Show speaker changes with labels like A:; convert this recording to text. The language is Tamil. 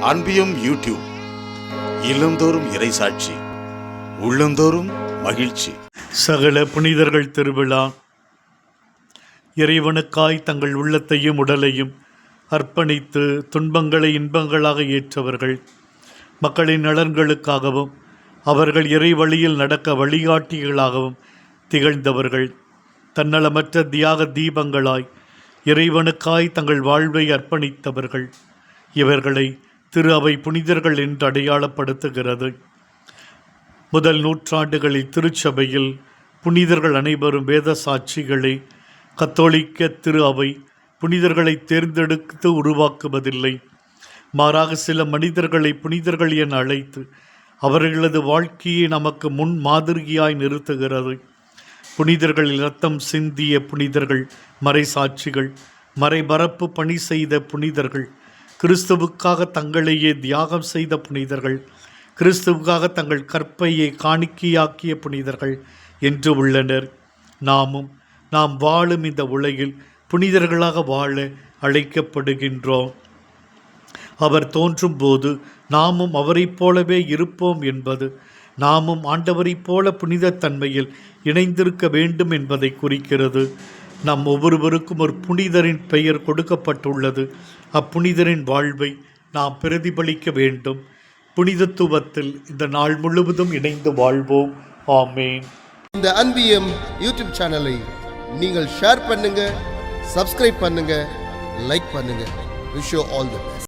A: அன்பியும் யூடியூப் இல்லந்தோறும் இறைசாட்சி உள்ளந்தோறும் மகிழ்ச்சி.
B: சகல புனிதர்கள் திருவிழா. இறைவனுக்காய் தங்கள் உள்ளத்தையும் உடலையும் அர்ப்பணித்து துன்பங்களை இன்பங்களாக ஏற்றவர்கள். மக்களின் நலன்களுக்காகவும் அவர்கள் இறை வழியில் நடக்க வழிகாட்டிகளாகவும் திகழ்ந்தவர்கள். தன்னலமற்ற தியாக தீபங்களாய் இறைவனுக்காய் தங்கள் வாழ்வை அர்ப்பணித்தவர்கள். இவர்களை திரு அவை புனிதர்கள் என்று அடையாளப்படுத்துகிறது. முதல் நூற்றாண்டுகளில் திருச்சபையில் புனிதர்கள் அனைவரும் வேத சாட்சிகளை கத்தோலிக்க திரு அவை புனிதர்களை தேர்ந்தெடுத்து உருவாக்குவதில்லை. மாறாக சில மனிதர்களை புனிதர்கள் என அழைத்து அவர்களது வாழ்க்கையை நமக்கு முன் மாதிரியாய் நிறுத்துகிறது. புனிதர்களில் ரத்தம் சிந்திய புனிதர்கள் மறைசாட்சிகள் மறைபரப்பு பணி செய்த புனிதர்கள் கிறிஸ்துவுக்காக தங்களையே தியாகம் செய்த புனிதர்கள் கிறிஸ்துவுக்காக தங்கள் கற்பையை காணிக்கையாக்கிய புனிதர்கள் என்று உள்ளனர். நாமும் நாம் வாழும் இந்த உலகில் புனிதர்களாக வாழ அழைக்கப்படுகின்றோம். அவர் தோன்றும் போது நாமும் அவரைப் போலவே இருப்போம் என்பது நாமும் ஆண்டவரைப் போல புனிதத்தன்மையில் இணைந்திருக்க வேண்டும் என்பதை குறிக்கிறது. நம் ஒவ்வொருவருக்கும் ஒரு புனிதரின் பெயர் கொடுக்கப்பட்டுள்ளது. அப்புனிதரின் வாழ்வை நாம் பிரதிபலிக்க வேண்டும். புனிதத்துவத்தில் இந்த நாள் முழுவதும் இணைந்து வாழ்வோம். ஆமேன்.
C: இந்த அன்பியம் யூடியூப் சேனலை நீங்கள் ஷேர் பண்ணுங்க சப்ஸ்கிரைப் பண்ணுங்க லைக் பண்ணுங்க. Wish all the best